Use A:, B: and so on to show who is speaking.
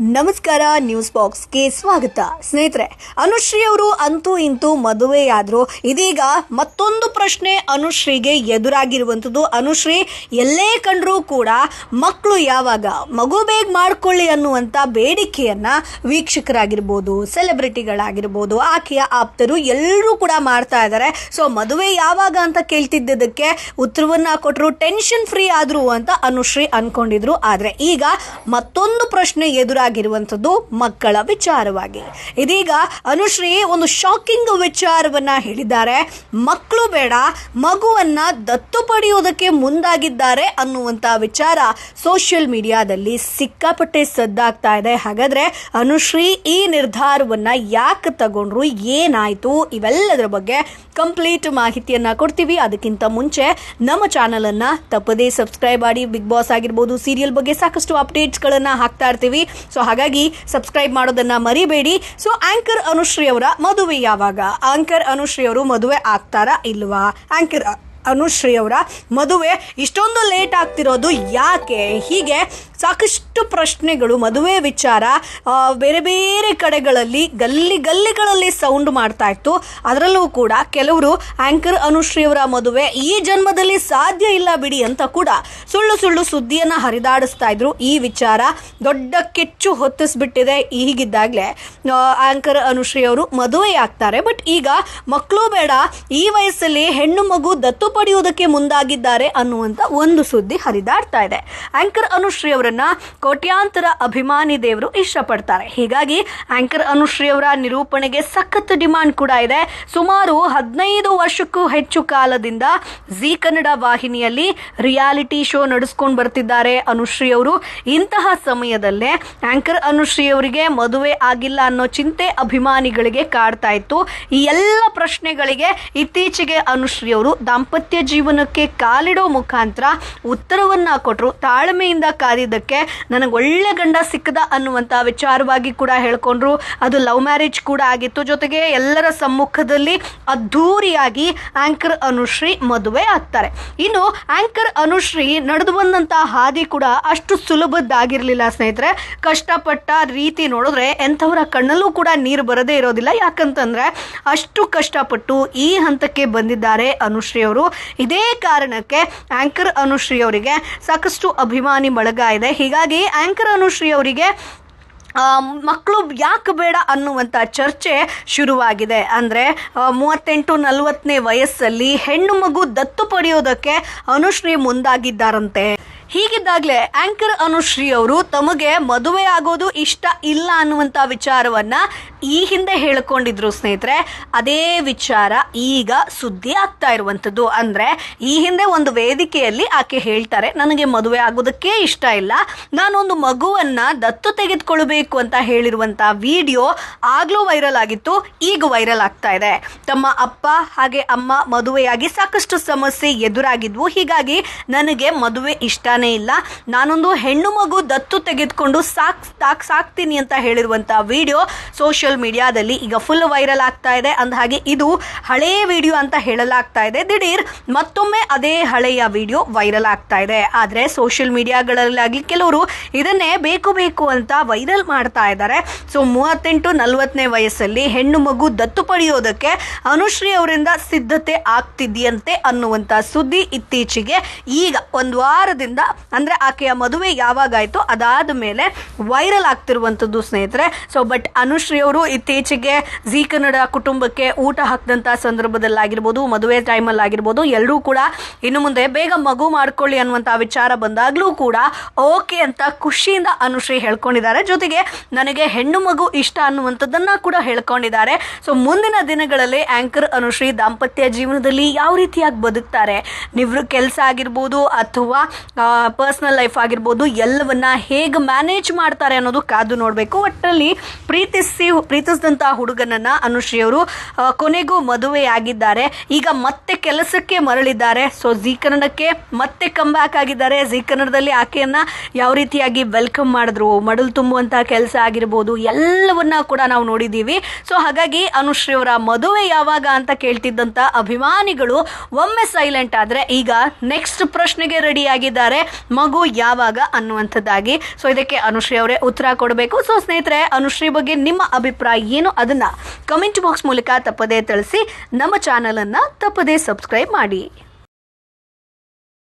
A: ನಮಸ್ಕಾರ, ನ್ಯೂಸ್ ಬಾಕ್ಸ್ಗೆ ಸ್ವಾಗತ. ಸ್ನೇಹಿತರೆ ಅನುಶ್ರೀ ಅವರು ಅಂತೂ ಇಂತೂ ಮದುವೆಯಾದ್ರು. ಇದೀಗ ಮತ್ತೊಂದು ಪ್ರಶ್ನೆ ಅನುಶ್ರೀಗೆ ಎದುರಾಗಿರುವಂಥದ್ದು ಅನುಶ್ರೀ, ಎಲ್ಲೇ ಕಂಡರೂ ಕೂಡ ಮಕ್ಕಳು ಯಾವಾಗ ಮಗು ಬೇಗ ಮಾಡ್ಕೊಳ್ಳಿ ಅನ್ನುವಂಥ ಬೇಡಿಕೆಯನ್ನ ವೀಕ್ಷಕರಾಗಿರ್ಬೋದು, ಸೆಲೆಬ್ರಿಟಿಗಳಾಗಿರ್ಬೋದು, ಆಕೆಯ ಆಪ್ತರು ಎಲ್ಲರೂ ಕೂಡ ಮಾಡ್ತಾ ಇದ್ದಾರೆ. ಸೊ, ಮದುವೆ ಯಾವಾಗ ಅಂತ ಕೇಳ್ತಿದ್ದದಕ್ಕೆ ಉತ್ತರವನ್ನು ಕೊಟ್ಟರು ಟೆನ್ಷನ್ ಫ್ರೀ ಆದ್ರು ಅಂತ ಅನುಶ್ರೀ ಅನ್ಕೊಂಡಿದ್ರು. ಆದರೆ ಈಗ ಮತ್ತೊಂದು ಪ್ರಶ್ನೆ ಎದುರಾಗಿರುವಂಥದ್ದು ಮಕ್ಕಳ ವಿಚಾರವಾಗಿ. ಇದೀಗ ಅನುಶ್ರೀ ಒಂದು ಶಾಕಿಂಗ್ ವಿಚಾರವನ್ನ ಹೇಳಿದ್ದಾರೆ. ಮಕ್ಕಳು ಬೇಡ, ಮಗುವನ್ನ ದತ್ತು ಪಡೆಯೋದಕ್ಕೆ ಮುಂದಾಗಿದ್ದಾರೆ ಅನ್ನುವಂತ ವಿಚಾರ ಸೋಷಿಯಲ್ ಮೀಡಿಯಾದಲ್ಲಿ ಸಿಕ್ಕಾಪಟ್ಟೆ ಸದ್ದಾಗ್ತಾ ಇದೆ. ಹಾಗಾದ್ರೆ ಅನುಶ್ರೀ ಈ ನಿರ್ಧಾರವನ್ನ ಯಾಕೆ ತಗೊಂಡ್ರು, ಏನಾಯ್ತು? ಇವೆಲ್ಲದರ ಬಗ್ಗೆ ಕಂಪ್ಲೀಟ್ ಮಾಹಿತಿಯನ್ನ ಕೊಡ್ತೀವಿ. ಅದಕ್ಕಿಂತ ಮುಂಚೆ ನಮ್ಮ ಚಾನಲ್ ಅನ್ನ ತಪ್ಪದೇ ಸಬ್ಸ್ಕ್ರೈಬ್ ಮಾಡಿ. ಬಿಗ್ ಬಾಸ್ ಆಗಿರ್ಬೋದು ಸೀರಿಯಲ್ ಬಗ್ಗೆ ಸಾಕಷ್ಟು ಅಪ್ಡೇಟ್ಸ್ಗಳನ್ನ ಹಾಕ್ತಾ ಇರ್ತೀವಿ. ಸೊ ಹಾಗಾಗಿ ಸಬ್ಸ್ಕ್ರೈಬ್ ಮಾಡೋದನ್ನ ಮರಿಬೇಡಿ. ಸೊ ಆಂಕರ್ ಅನುಶ್ರೀ ಅವರ ಮದುವೆ ಯಾವಾಗ? ಆಂಕರ್ ಅನುಶ್ರೀ ಅವರು ಮದುವೆ ಆಗ್ತಾರಾ ಇಲ್ವಾ? ಆಂಕರ್ ಅನುಶ್ರೀ ಅವರ ಮದುವೆ. ಇಷ್ಟೊಂದು ಲೇಟ್ ಆಗ್ತಿರೋದು ಯಾಕೆ? ಹೀಗೆ ಸಾಕಷ್ಟು ಪ್ರಶ್ನೆಗಳು, ಮದುವೆ ವಿಚಾರ ಬೇರೆ ಬೇರೆ ಕಡೆಗಳಲ್ಲಿ, ಗಲ್ಲಿ ಗಲ್ಲಿಗಳಲ್ಲಿ ಸೌಂಡ್ ಮಾಡ್ತಾ ಇತ್ತು. ಅದರಲ್ಲೂ ಕೂಡ ಕೆಲವರು ಆಂಕರ್ ಅನುಶ್ರೀ ಅವರ ಮದುವೆ ಈ ಜನ್ಮದಲ್ಲಿ ಸಾಧ್ಯ ಇಲ್ಲ ಬಿಡಿ ಅಂತ ಕೂಡ ಸುಳ್ಳು ಸುಳ್ಳು ಸುದ್ದಿಯನ್ನ ಹರಿದಾಡಿಸ್ತಾ ಇದ್ರು. ಈ ವಿಚಾರ ದೊಡ್ಡ ಕೆಚ್ಚು ಹೊತ್ತಿಸ್ಬಿಟ್ಟಿದೆ ಈಗಿದ್ದಾಗಲೇ. ಆಂಕರ್ ಅನುಶ್ರೀ ಅವರು ಮದುವೆ ಆಗ್ತಾರೆ ಬಟ್ ಈಗ ಮಕ್ಕಳು ಬೇಡ, ಈ ವಯಸ್ಸಲ್ಲಿ ಹೆಣ್ಣು ಮಗು ದತ್ತು ಪಡೆಯುವುದಕ್ಕೆ ಮುಂದಾಗಿದ್ದಾರೆ ಅನ್ನುವಂತ ಒಂದು ಸುದ್ದಿ ಹರಿದಾಡ್ತಾ ಇದೆ. ಆಂಕರ್ ಅನುಶ್ರೀ ಅವರನ್ನ ಕೋಟ್ಯಾಂತರ ಅಭಿಮಾನಿ ದೇವರು ಇಷ್ಟಪಡ್ತಾರೆ. ಹೀಗಾಗಿ ಆಂಕರ್ ಅನುಶ್ರೀ ಅವರ ನಿರೂಪಣೆಗೆ ಸಖತ್ ಡಿಮಾಂಡ್ ಕೂಡ ಇದೆ. ಸುಮಾರು ಹದಿನೈದು ವರ್ಷಕ್ಕೂ ಹೆಚ್ಚು ಕಾಲದಿಂದ ಜಿ ಕನ್ನಡ ವಾಹಿನಿಯಲ್ಲಿ ರಿಯಾಲಿಟಿ ಶೋ ನಡೆಸ್ಕೊಂಡು ಬರ್ತಿದ್ದಾರೆ ಅನುಶ್ರೀ ಅವರು. ಇಂತಹ ಸಮಯದಲ್ಲೇ ಆಂಕರ್ ಅನುಶ್ರೀ ಅವರಿಗೆ ಮದುವೆ ಆಗಿಲ್ಲ ಅನ್ನೋ ಚಿಂತೆ ಅಭಿಮಾನಿಗಳಿಗೆ ಕಾಡ್ತಾ ಇತ್ತು. ಈ ಎಲ್ಲ ಪ್ರಶ್ನೆಗಳಿಗೆ ಇತ್ತೀಚೆಗೆ ಅನುಶ್ರೀ ಅವರು ದಾಂಪತ್ಯ ಜೀವನಕ್ಕೆ ಕಾಲಿಡೋ ಮುಖಾಂತರ ಉತ್ತರವನ್ನು ಕೊಟ್ಟರು ತಾಳ್ಮೆಯಿಂದ ಕಾದಿದ್ದಕ್ಕೆ ನನಗೆ ಒಳ್ಳೆ ಗಂಡ ಸಿಕ್ಕದ ಅನ್ನುವಂಥ ವಿಚಾರವಾಗಿ ಕೂಡ ಹೇಳ್ಕೊಂಡ್ರು. ಅದು ಲವ್ ಮ್ಯಾರೇಜ್ ಕೂಡ ಆಗಿತ್ತು. ಜೊತೆಗೆ ಎಲ್ಲರ ಸಮ್ಮುಖದಲ್ಲಿ ಅದ್ಧೂರಿಯಾಗಿ ಆಂಕರ್ ಅನುಶ್ರೀ ಮದುವೆ ಆಗ್ತಾರೆ. ಇನ್ನು ಆಂಕರ್ ಅನುಶ್ರೀ ನಡೆದು ಬಂದಂಥ ಹಾದಿ ಕೂಡ ಅಷ್ಟು ಸುಲಭದ್ದಾಗಿರಲಿಲ್ಲ ಸ್ನೇಹಿತರೆ. ಕಷ್ಟಪಟ್ಟ ರೀತಿ ನೋಡಿದ್ರೆ ಎಂಥವರ ಕಣ್ಣಲ್ಲೂ ಕೂಡ ನೀರು ಬರದೇ ಇರೋದಿಲ್ಲ. ಯಾಕಂತಂದರೆ ಅಷ್ಟು ಕಷ್ಟಪಟ್ಟು ಈ ಹಂತಕ್ಕೆ ಬಂದಿದ್ದಾರೆ ಅನುಶ್ರೀ ಅವರು. ಇದೇ ಕಾರಣಕ್ಕೆ ಆಂಕರ್ ಅನುಶ್ರೀ ಅವರಿಗೆ ಸಾಕಷ್ಟು ಅಭಿಮಾನಿ ಬಳಗ ಇದೆ ಹೀಗಾಗಿ ಆಂಕರ್ ಅನುಶ್ರೀ ಅವರಿಗೆ ಮಕ್ಕಳು ಯಾಕೆ ಬೇಡ ಅನ್ನುವಂಥ ಚರ್ಚೆ ಶುರುವಾಗಿದೆ. ಅಂದರೆ ಮೂವತ್ತೆಂಟು ನಲವತ್ತನೇ ವಯಸ್ಸಲ್ಲಿ ಹೆಣ್ಣು ಮಗು ದತ್ತು ಪಡೆಯೋದಕ್ಕೆ ಅನುಶ್ರೀ ಮುಂದಾಗಿದ್ದಾರಂತೆ. ಹೀಗಿದ್ದಾಗಲೇ ಆಂಕರ್ ಅನುಶ್ರೀ ಅವರು ತಮಗೆ ಮದುವೆ ಆಗೋದು ಇಷ್ಟ ಇಲ್ಲ ಅನ್ನುವಂಥ ವಿಚಾರವನ್ನ ಈ ಹಿಂದೆ ಹೇಳಿಕೊಂಡಿದ್ರು ಸ್ನೇಹಿತರೆ. ಅದೇ ವಿಚಾರ ಈಗ ಸುದ್ದಿ ಆಗ್ತಾ ಇರುವಂಥದ್ದು ಅಂದ್ರೆ ಈ ಹಿಂದೆ ಒಂದು ವೇದಿಕೆಯಲ್ಲಿ ಆಕೆ ಹೇಳ್ತಾರೆ, ನನಗೆ ಮದುವೆ ಆಗೋದಕ್ಕೆ ಇಷ್ಟ ಇಲ್ಲ. ನಾನೊಂದು ಮಗುವನ್ನ ದತ್ತು ತೆಗೆದುಕೊಳ್ಬೇಕು ಅಂತ ಹೇಳಿರುವಂತ ವಿಡಿಯೋ ಆಗ್ಲೂ ವೈರಲ್ ಆಗಿತ್ತು, ಈಗ ವೈರಲ್ ಆಗ್ತಾ ಇದೆ. ತಮ್ಮ ಅಪ್ಪ ಹಾಗೆ ಅಮ್ಮ ಮದುವೆಯಾಗಿ ಸಾಕಷ್ಟು ಸಮಸ್ಯೆ ಎದುರಾಗಿದ್ವು. ಹೀಗಾಗಿ ನನಗೆ ಮದುವೆ ಇಷ್ಟನೇ ಇಲ್ಲ. ನಾನೊಂದು ಹೆಣ್ಣು ಮಗು ದತ್ತು ತೆಗೆದುಕೊಂಡು ಸಾಕ್ ಸಾಕ್, ಸಾಕ್ತೀನಿ ಅಂತ ಹೇಳಿರುವಂತ ವಿಡಿಯೋ ಸೋಷಿಯಲ್ ಮೀಡಿಯಾದಲ್ಲಿ ಈಗ ಫುಲ್ ವೈರಲ್ ಆಗ್ತಾ ಇದೆ. ಅಂದ ಹಾಗೆ ಇದು ಹಳೆಯ ವಿಡಿಯೋ ಅಂತ ಹೇಳಲಾಗ್ತಾ ಇದೆ. ದಿಢೀರ್ ಮತ್ತೊಮ್ಮೆ ಅದೇ ಹಳೆಯ ವಿಡಿಯೋ ವೈರಲ್ ಆಗ್ತಾ ಇದೆ. ಆದ್ರೆ ಸೋಷಿಯಲ್ ಮೀಡಿಯಾಗಳಲ್ಲಾಗಿ ಕೆಲವರು ಇದನ್ನೇ ಬೇಕು ಬೇಕು ಅಂತ ವೈರಲ್ ಮಾಡ್ತಾ ಇದ್ದಾರೆ. ಸೊ ಮೂವತ್ತೆಂಟು ನಲವತ್ತನೇ ವಯಸ್ಸಲ್ಲಿ ಹೆಣ್ಣು ಮಗು ದತ್ತು ಪಡೆಯೋದಕ್ಕೆ ಅನುಶ್ರೀ ಅವರಿಂದ ಸಿದ್ಧತೆ ಆಗ್ತಿದೆಯಂತೆ ಅನ್ನುವಂತ ಸುದ್ದಿ ಇತ್ತೀಚೆಗೆ ಈಗ ಒಂದು ವಾರದಿಂದ ಅಂದ್ರೆ ಆಕೆಯ ಮದುವೆ ಯಾವಾಗಾಯಿತು ಅದಾದ ಮೇಲೆ ವೈರಲ್ ಆಗ್ತಿರುವಂಥದ್ದು ಸ್ನೇಹಿತರೆ. ಸೊ ಬಟ್ ಅನುಶ್ರೀ ಅವರು ಇತ್ತೀಚೆಗೆ ಝೀ ಕನ್ನಡ ಕುಟುಂಬಕ್ಕೆ ಊಟ ಹಾಕಿದಂಥ ಸಂದರ್ಭದಲ್ಲಾಗಿರ್ಬೋದು ಮದುವೆ ಟೈಮಲ್ಲಿ ಆಗಿರ್ಬೋದು ಎಲ್ಲರೂ ಕೂಡ ಇನ್ನು ಮುಂದೆ ಬೇಗ ಮಗು ಮಾಡ್ಕೊಳ್ಳಿ ಅನ್ನುವಂಥ ವಿಚಾರ ಬಂದಾಗಲೂ ಕೂಡ ಓಕೆ ಅಂತ ಖುಷಿಯಿಂದ ಅನುಶ್ರೀ ಹೇಳ್ಕೊಂಡಿದ್ದಾರೆ. ಜೊತೆಗೆ ನನಗೆ ಹೆಣ್ಣು ಮಗು ಇಷ್ಟ ಅನ್ನುವಂಥದ್ದನ್ನು ಕೂಡ ಹೇಳ್ಕೊಂಡಿದ್ದಾರೆ. ಸೊ ಮುಂದಿನ ದಿನಗಳಲ್ಲಿ ಆಂಕರ್ ಅನುಶ್ರೀ ದಾಂಪತ್ಯ ಜೀವನದಲ್ಲಿ ಯಾವ ರೀತಿಯಾಗಿ ಬದುಕ್ತಾರೆ? ನಿವೃ ಕೆಲಸ ಆಗಿರ್ಬೋದು ಅಥವಾ ಪರ್ಸನಲ್ ಲೈಫ್ ಆಗಿರ್ಬೋದು, ಎಲ್ಲವನ್ನ ಹೇಗೆ ಮ್ಯಾನೇಜ್ ಮಾಡ್ತಾರೆ ಅನ್ನೋದು ಕಾದು ನೋಡಬೇಕು. ಒಟ್ಟಲ್ಲಿ ಪ್ರೀತಿಸಿ ಪ್ರೀತಿಸಿದಂಥ ಹುಡುಗನನ್ನ ಅನುಶ್ರೀ ಅವರು ಕೊನೆಗೂ ಮದುವೆ ಆಗಿದ್ದಾರೆ ಈಗ ಮತ್ತೆ ಕೆಲಸಕ್ಕೆ ಮರಳಿದ್ದಾರೆ. ಸೊ ಜಿ ಕನ್ನಡಕ್ಕೆ ಮತ್ತೆ ಕಮ್ ಬ್ಯಾಕ್ ಆಗಿದ್ದಾರೆ. ಜಿ ಕನ್ನಡದಲ್ಲಿ ಆಕೆಯನ್ನ ಯಾವ ರೀತಿಯಾಗಿ ವೆಲ್ಕಮ್ ಮಾಡಿದ್ರು, ಮಡಲು ತುಂಬುವಂಥ ಕೆಲಸ ಆಗಿರ್ಬೋದು, ಎಲ್ಲವನ್ನ ಕೂಡ ನಾವು ನೋಡಿದ್ದೀವಿ. ಸೊ ಹಾಗಾಗಿ ಅನುಶ್ರೀ ಅವರ ಮದುವೆ ಯಾವಾಗ ಅಂತ ಕೇಳ್ತಿದ್ದಂಥ ಅಭಿಮಾನಿಗಳು ಒಮ್ಮೆ ಸೈಲೆಂಟ್ ಆದ್ರೆ ಈಗ ನೆಕ್ಸ್ಟ್ ಪ್ರಶ್ನೆಗೆ ರೆಡಿ ಆಗಿದ್ದಾರೆ. ಮಗು ಯಾವಾಗ ಅನ್ನುವಂಥದ್ದಾಗಿ. ಸೊ ಇದಕ್ಕೆ ಅನುಶ್ರೀ ಅವರೇ ಉತ್ತರ ಕೊಡಬೇಕು. ಸೊ ಸ್ನೇಹಿತರೆ, ಅನುಶ್ರೀ ಬಗ್ಗೆ ನಿಮ್ಮ ಅಭಿಪ್ರಾಯ ಏನು? ಅದನ್ನ ಕಮೆಂಟ್ ಬಾಕ್ಸ್ ಮೂಲಕ ತಪ್ಪದೇ ತಿಳಿಸಿ, ನಮ್ಮ ಚಾನಲನ್ನು ತಪ್ಪದೇ ಸಬ್ಸ್ಕ್ರೈಬ್ ಮಾಡಿ.